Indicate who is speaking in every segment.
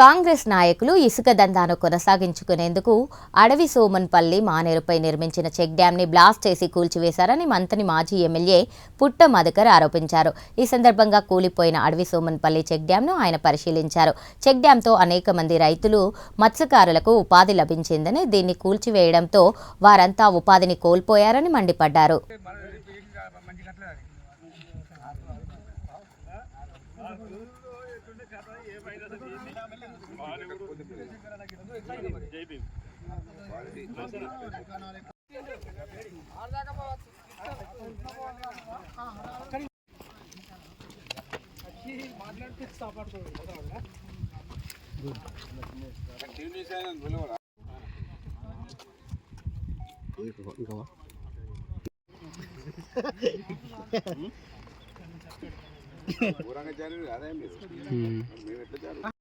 Speaker 1: కాంగ్రెస్ నాయకులు ఇసుక దందాను కొనసాగించుకునేందుకు అడవి సోమన్పల్లి మానేరుపై నిర్మించిన చెక్ డ్యాంని బ్లాస్ట్ చేసి కూల్చివేశారని మంత్రి మాజీ ఎమ్మెల్యే పుట్ట మధుకర్ ఆరోపించారు. ఈ సందర్భంగా కూలిపోయిన అడవి సోమన్పల్లి చెక్ డ్యాంను ఆయన పరిశీలించారు. చెక్ డ్యాంతో అనేక మంది రైతులు మత్స్యకారులకు ఉపాధి లభించిందని దీన్ని కూల్చివేయడంతో వారంతా ఉపాధిని కోల్పోయారని మండిపడ్డారు.
Speaker 2: ఘోరంగా జరిగింది అదే మీరు. మేము ఎట్లా జరుగు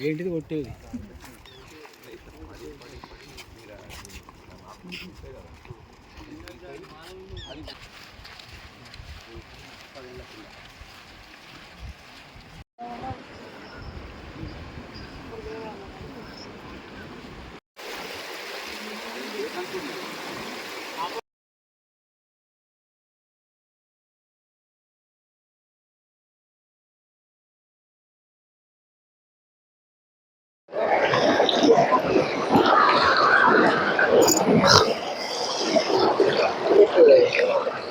Speaker 3: ఏంటిది కొట్టేది?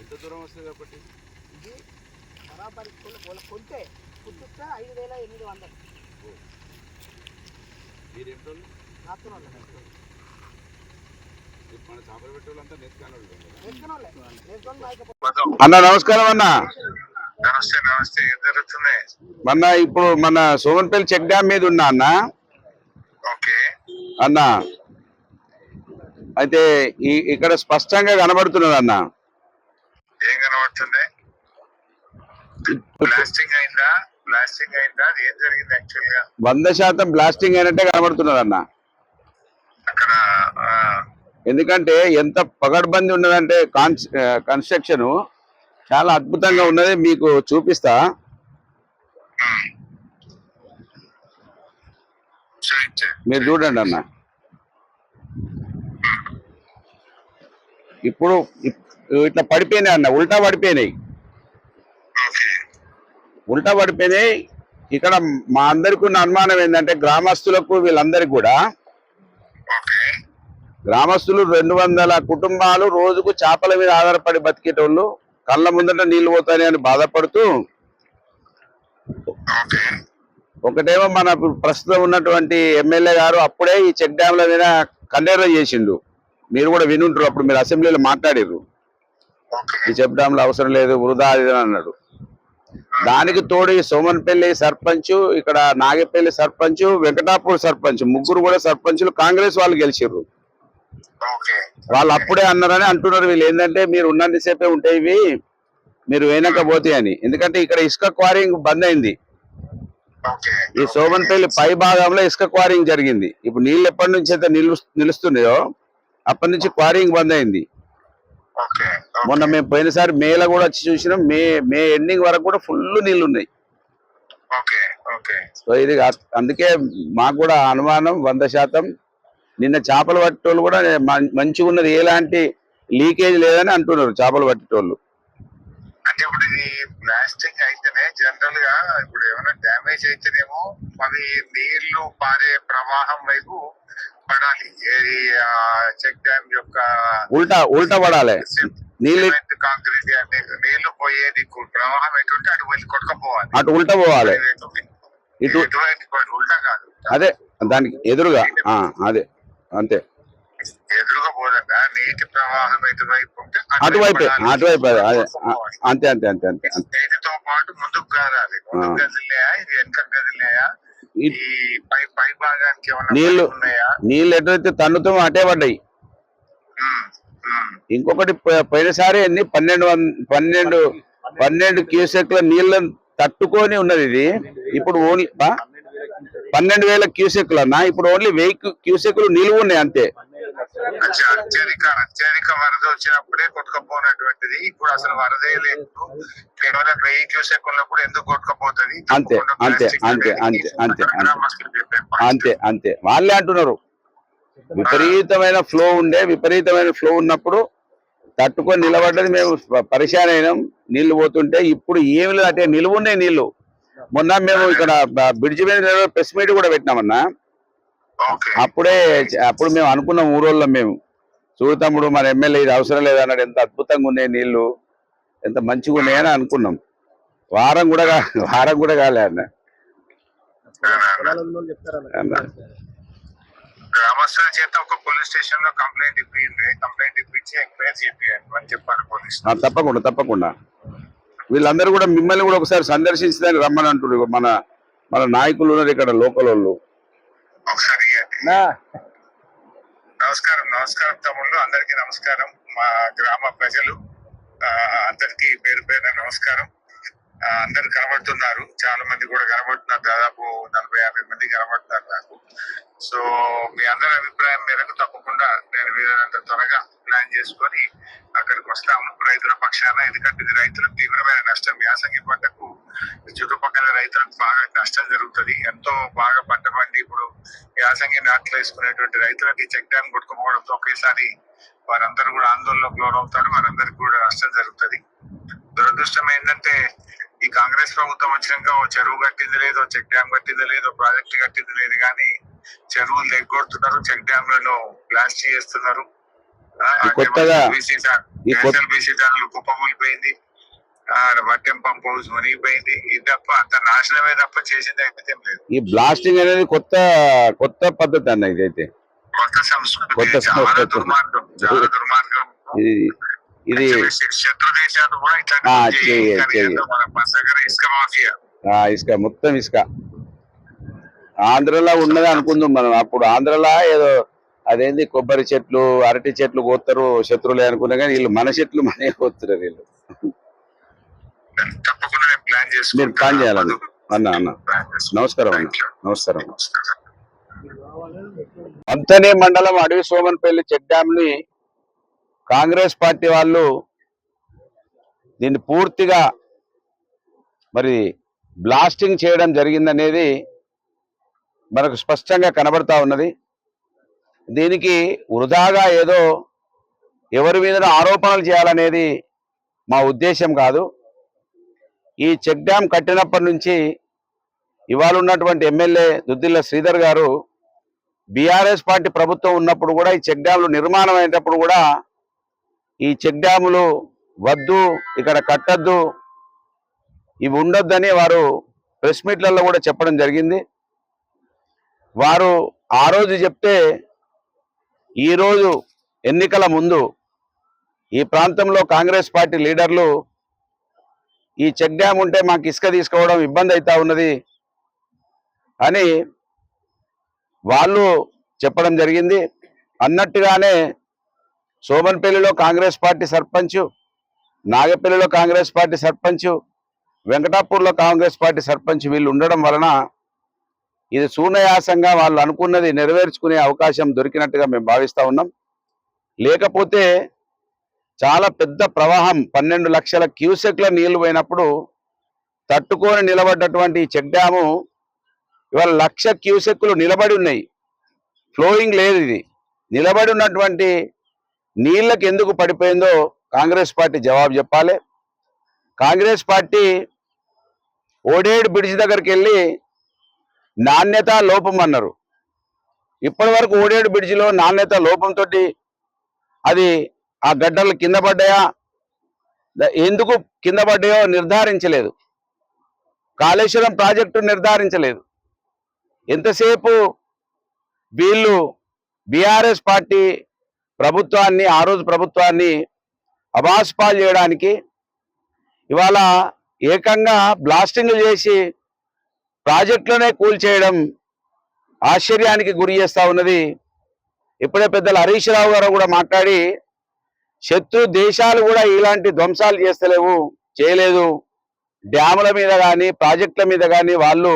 Speaker 2: ఎంత దూరం వస్తుంది ఒకటి
Speaker 4: బరాబరి కొల- కొల- కొంటే కుట్టిస్తే ఐదు వేల ఎనిమిది వందలు.
Speaker 2: మీరు ఎంత మన చేపలు పెట్టేవాళ్ళంతా నెత్తుకాని
Speaker 4: లేకపోతే
Speaker 2: అన్న నమస్కారం అన్న.
Speaker 5: నమస్తే నమస్తే. ఏం జరుగుతుంది?
Speaker 2: మొన్న ఇప్పుడు మన సోమన్పల్లి చెక్ డ్యామ్ మీద ఉన్నా అన్న.
Speaker 5: ఓకే.
Speaker 2: అన్న అయితే ఈ ఇక్కడ స్పష్టంగా కనబడుతున్నది అన్న.
Speaker 5: ఏం కనబడుతుంది? ప్లాస్టింగ్ అయిందా? ప్లాస్టింగ్ అయిందా? ఏం జరిగింది యాక్చువల్గా?
Speaker 2: వంద శాతం బ్లాస్టింగ్ అయినట్టే కనబడుతున్నది అన్న.
Speaker 5: అక్కడ
Speaker 2: ఎందుకంటే ఎంత పగడ్బంది ఉన్నదంటే కాన్స్ కన్స్ట్రక్షన్ చాలా అద్భుతంగా ఉన్నది మీకు చూపిస్తా. మీరు చూడండి అన్న. ఇప్పుడు ఇప్- ఇట్లా పడిపోయినాయి అన్న ఉల్టా పడిపోయినాయి. ఉల్టా పడిపోయినాయి. ఇక్కడ మా అందరికి ఉన్న అనుమానం ఏంటంటే గ్రామస్తులకు వీళ్ళందరికీ కూడా గ్రామస్తులు రెండు వందల కుటుంబాలు రోజుకు చేపల మీద ఆధారపడి బతికేటోళ్ళు కళ్ళ ముందట నీళ్ళు పోతాయి అని బాధపడుతూ ఒకటేమో మన ప్రస్తుతం ఉన్నటువంటి ఎమ్మెల్యే గారు అప్పుడే ఈ చెక్ డ్యాంల మీద కండేర చేసిండు. మీరు కూడా వినుంటారు అప్పుడు మీరు అసెంబ్లీలో ఈ చెక్ డ్యాంలు అవసరం లేదు వృధా అది ఇది అని అన్నాడు. దానికి తోడు సోమన్పల్లి సర్పంచ్ ఇక్కడ నాగపల్లి సర్పంచ్ వెంకటాపూర్ సర్పంచ్ ముగ్గురు కూడా సర్పంచులు కాంగ్రెస్ వాళ్ళు గెలిచిర్రు.
Speaker 5: ఓకే.
Speaker 2: వాళ్ళు అప్పుడే అన్నారని అంటున్నారు వీళ్ళు. ఏంటంటే మీరు ఉన్నంతసేపే ఉంటాయి ఇవి మీరు వెనక పోతే అని. ఎందుకంటే ఇక్కడ ఇసుక క్వారింగ్ బంద్ అయింది. ఈ సోమన్పల్లి పై భాగంలో ఇసుక క్వారింగ్ జరిగింది. ఇప్పుడు నీళ్ళు ఎప్పటి నుంచి అయితే నిలు నిలుస్తున్నాయో అప్పటి నుంచి క్వారింగ్ బంద్ అయింది.
Speaker 5: ఓకే
Speaker 2: మొన్న మేము పోయినసారి మేలో కూడా వచ్చి చూసినాం. మే మే ఎండింగ్ వరకు కూడా ఫుల్ నీళ్ళు ఉన్నాయి.
Speaker 5: Okay okay.
Speaker 2: సో ఇది అందుకే మాకు కూడా అనుమానం వంద శాతం. నిన్న చేపలు పట్టేటోళ్ళు కూడా మంచిగా ఉన్నది. ఎలాంటి లీకేజ్ లేదని అంటున్నారు చేపలు పట్టేటోళ్ళు.
Speaker 5: అంటే ఇప్పుడు ఇది బ్లాస్టింగ్ అయితేనే జనరల్గా ఇప్పుడు ఏమైనా డ్యామేజ్ అయితేనేమో అవి నీళ్ళు పారే ప్రవాహం వైపు పడాలి. ఏది చెక్ డ్యామ్ యొక్క
Speaker 2: ఉల్టా ఉల్టా పడాలి. నీళ్ళు
Speaker 5: కాంక్రీట్ అంటే నీళ్ళు పోయే దిక్కు ప్రవాహం ఎటుంటే అటు వెళ్ళి కొట్టుకపోవాలి.
Speaker 2: అటు ఉల్టా పోవాలి. ఇటు
Speaker 5: ఎటువంటి ఉల్టా కాదు.
Speaker 2: అదే దానికి ఎదురుగా అదే అంతే.
Speaker 5: ఎదురుగా పోదంట. నీటి ప్రవాహం ఎటువైపు ఉంటే
Speaker 2: అటువైపే. అటువైపు. అంతే అంతే అంతే అంతే
Speaker 5: నీటితో పాటు ముందుకు కదలాలి ముందుకు కదిలేయా ఇది వెనక కదిలేయా నీళ్ళు-
Speaker 2: నీళ్ళు ఎటువైతే తన్నుతామో అటే పడ్డాయి. ఇంకొకటి పోయినసారి ఎన్ని పన్నెండు పన్నెండు పన్నెండు క్యూసెక్ల నీళ్ళని తట్టుకొని ఉన్నది ఇది. ఇప్పుడు ఓన్లీ? పన్నెండు వేల క్యూసెక్లు అన్న ఇప్పుడు ఓన్లీ వెయ్యి క్యూసెక్లు నిలువ ఉన్నాయి అంతే.
Speaker 5: అత్యధిక అత్యధిక వరద వచ్చినప్పుడే కొట్టుకపోయినటువంటిది ఇప్పుడు అసలు వరదే లేదు. కేవలం వెయ్యి క్యూసెక్ ఉన్నప్పుడు ఎందుకు కొట్టుకపోతుంది?
Speaker 2: అంతే, అంతే, అంతే, అంతే, అంతే, అంతే. అంతే వాళ్ళే అంటున్నారు. విపరీతమైన ఫ్లో ఉండే విపరీతమైన ఫ్లో ఉన్నప్పుడు తట్టుకొని నిలబడ్డది మేము పరిశాన్ అయినాం. నీళ్ళు పోతుంటే ఇప్పుడు ఏమి లేదు. అంటే నిలువ ఉన్నాయి నీళ్ళు. మొన్న మేము ఇక్కడ బ్రిడ్జి మీద ప్రెస్ మీట్ కూడా పెట్టినామన్నా. అప్పుడే అప్పుడు మేము అనుకున్నాం ఊరోళ్ళం మేము. చూడు తమ్ముడు మన ఎమ్మెల్యే ఇది అవసరం లేదన్నాడు ఎంత అద్భుతంగా ఉన్నాయి నీళ్ళు ఎంత మంచిగా ఉన్నాయని అనుకున్నాం. వారం కూడా వారం కూడా కాలే అన్న.
Speaker 5: గ్రామస్తుల చేత ఒక పోలీస్ స్టేషన్లో కంప్లైంట్ ఇప్పింది కంప్లైంట్ ఇప్పించి ఎంక్వైరీ చేపియండి అని చెప్పారు పోలీస్
Speaker 2: తప్పకుండా తప్పకుండా. వీళ్ళందరూ కూడా మిమ్మల్ని కూడా ఒకసారి సందర్శించడానికి రమ్మని అంటున్నారు. మన మన నాయకులు ఉన్నారు ఇక్కడ లోకల్ వాళ్ళు
Speaker 5: ఒకసారి నమస్కారం నమస్కారం తమ్ముళ్ళు అందరికీ నమస్కారం. మా గ్రామ ప్రజలు అందరికీ పేరు నమస్కారం. అందరు కనబడుతున్నారు. చాలా మంది కూడా కనబడుతున్నారు. దాదాపు నలభై యాభై మంది కనబడుతున్నారు నాకు. సో మీ అందరి అభిప్రాయం మేరకు తప్పకుండా నేను వీలైనంత త్వరగా ప్లాన్ చేసుకొని అక్కడికి వస్తాము. రైతుల పక్షాన ఎందుకంటే ఇది రైతులకు తీవ్రమైన నష్టం. యాసంగి పంటకు చుట్టుపక్కల రైతులకు బాగా నష్టం జరుగుతుంది. ఎంతో బాగా పంట యాసంగి నాట్లు వేసుకునేటువంటి రైతులకు చెక్ డ్యామ్ కొట్టుకుపోవడంతో ఒకేసారి వారందరూ కూడా ఆందోళనకు లోనవుతారు. వారందరికీ కూడా నష్టం జరుగుతుంది. దురదృష్టం ఏంటంటే ఈ కాంగ్రెస్ ప్రభుత్వం వచ్చినాక ఓ చెరువు కట్టింది లేదు చెక్ డ్యామ్ కట్టింది లేదు ప్రాజెక్ట్ కట్టింది లేదు కానీ చెరువులు ఎగ్గొడుతున్నారు చెక్ డ్యామ్లను బ్లాస్ట్ చేస్తున్నారు. ఛానల్ కుప్పకూలిపోయింది వడ్డెం పంప్ హౌస్ మునిగిపోయింది. ఇది తప్ప అంత నాశనమే తప్ప చేసింది అయితే లేదు.
Speaker 2: ఈ బ్లాస్టింగ్ అనేది కొత్త కొత్త పద్ధతి అన్న ఇదైతే.
Speaker 5: కొత్త సంస్కృతి
Speaker 2: కొత్త
Speaker 5: చాలా. దుర్మార్గం చాలా దుర్మార్గం.
Speaker 2: ఇది
Speaker 5: శత్రు దేశాలు కూడా మన మన దగ్గర ఇసుక మాఫియా.
Speaker 2: ఆ, ఇసుక మొత్తం ఇసుక. ఆంధ్రలో ఉన్నది అనుకుందాం మనం. అప్పుడు ఆంధ్రలో ఏదో అదేంది కొబ్బరి చెట్లు అరటి చెట్లు కోస్తారు శత్రువులే అనుకున్నా కానీ వీళ్ళు మన చెట్లు మనమే కోస్తున్నారు వీళ్ళు.
Speaker 5: తప్పకుండా నేను ప్లాన్
Speaker 2: మీరు ప్లాన్ చేయాలన్న అన్న అన్న. నమస్కారం అన్న. నమస్కారం. అంతనే మండలం అడవి సోమన్పల్లి చెక్ డ్యామ్ని కాంగ్రెస్ పార్టీ వాళ్ళు దీన్ని పూర్తిగా మరి బ్లాస్టింగ్ చేయడం జరిగిందనేది మనకు స్పష్టంగా కనబడతా ఉన్నది. దీనికి వృధాగా ఏదో ఎవరి మీద ఆరోపణలు చేయాలనేది మా ఉద్దేశం కాదు. ఈ చెక్ డ్యామ్ కట్టినప్పటి నుంచి ఇవాళ ఉన్నటువంటి ఎమ్మెల్యే దుద్దిల్ల శ్రీధర్ గారు బీఆర్ఎస్ పార్టీ ప్రభుత్వం ఉన్నప్పుడు కూడా ఈ చెక్ డ్యాములు నిర్మాణం అయినప్పుడు కూడా ఈ చెక్ డ్యాములు వద్దు ఇక్కడ కట్టద్దు ఇవి ఉండొద్దని వారు ప్రెస్ మీట్లలో కూడా చెప్పడం జరిగింది. వారు ఆ రోజు చెప్తే ఈరోజు ఎన్నికల ముందు ఈ ప్రాంతంలో కాంగ్రెస్ పార్టీ లీడర్లు ఈ చెక్ డ్యామ్ ఉంటే మాకు ఇసుక తీసుకోవడం ఇబ్బంది అవుతా ఉన్నది అని వాళ్ళు చెప్పడం జరిగింది. అన్నట్టుగానే సోమన్పల్లిలో కాంగ్రెస్ పార్టీ సర్పంచ్ నాగపల్లిలో కాంగ్రెస్ పార్టీ సర్పంచ్ వెంకటాపూర్లో కాంగ్రెస్ పార్టీ సర్పంచ్ వీళ్ళు ఉండడం వలన ఇది సూనయాసంగా వాళ్ళు అనుకున్నది నెరవేర్చుకునే అవకాశం దొరికినట్టుగా మేము భావిస్తూ ఉన్నాం. లేకపోతే చాలా పెద్ద ప్రవాహం. పన్నెండు లక్షల క్యూసెక్ల నీళ్ళు పోయినప్పుడు తట్టుకొని నిలబడ్డటువంటి ఈ చెక్ డ్యాము ఇవాళ లక్ష క్యూసెక్లు నిలబడి ఉన్నాయి. ఫ్లోయింగ్ లేదు ఇది. నిలబడి ఉన్నటువంటి నీళ్ళకి ఎందుకు పడిపోయిందో కాంగ్రెస్ పార్టీ జవాబు చెప్పాలి. కాంగ్రెస్ పార్టీ ఓడేడు బ్రిడ్జ్ దగ్గరికి వెళ్ళి నాణ్యత లోపం అన్నారు. ఇప్పటి వరకు ఓడేడు బ్రిడ్జిలో నాణ్యత లోపంతో అది ఆ గడ్డలు కింద పడ్డాయా? ఎందుకు కింద పడ్డాయో నిర్ధారించలేదు. కాళేశ్వరం ప్రాజెక్టు నిర్ధారించలేదు. ఎంతసేపు వీళ్ళు బీఆర్ఎస్ పార్టీ ప్రభుత్వాన్ని ఆ రోజు ప్రభుత్వాన్ని అబాస్పాలు చేయడానికి ఇవాళ ఏకంగా బ్లాస్టింగ్లు చేసి ప్రాజెక్టులోనే కూల్చేయడం ఆశ్చర్యానికి గురి చేస్తా ఉన్నది. ఇప్పుడే పెద్దలు హరీష్ రావు గారు కూడా మాట్లాడి శత్రు దేశాలు కూడా ఇలాంటి ధ్వంసాలు చేస్తలేవు చేయలేదు. డ్యాముల మీద కానీ ప్రాజెక్టుల మీద కానీ వాళ్ళు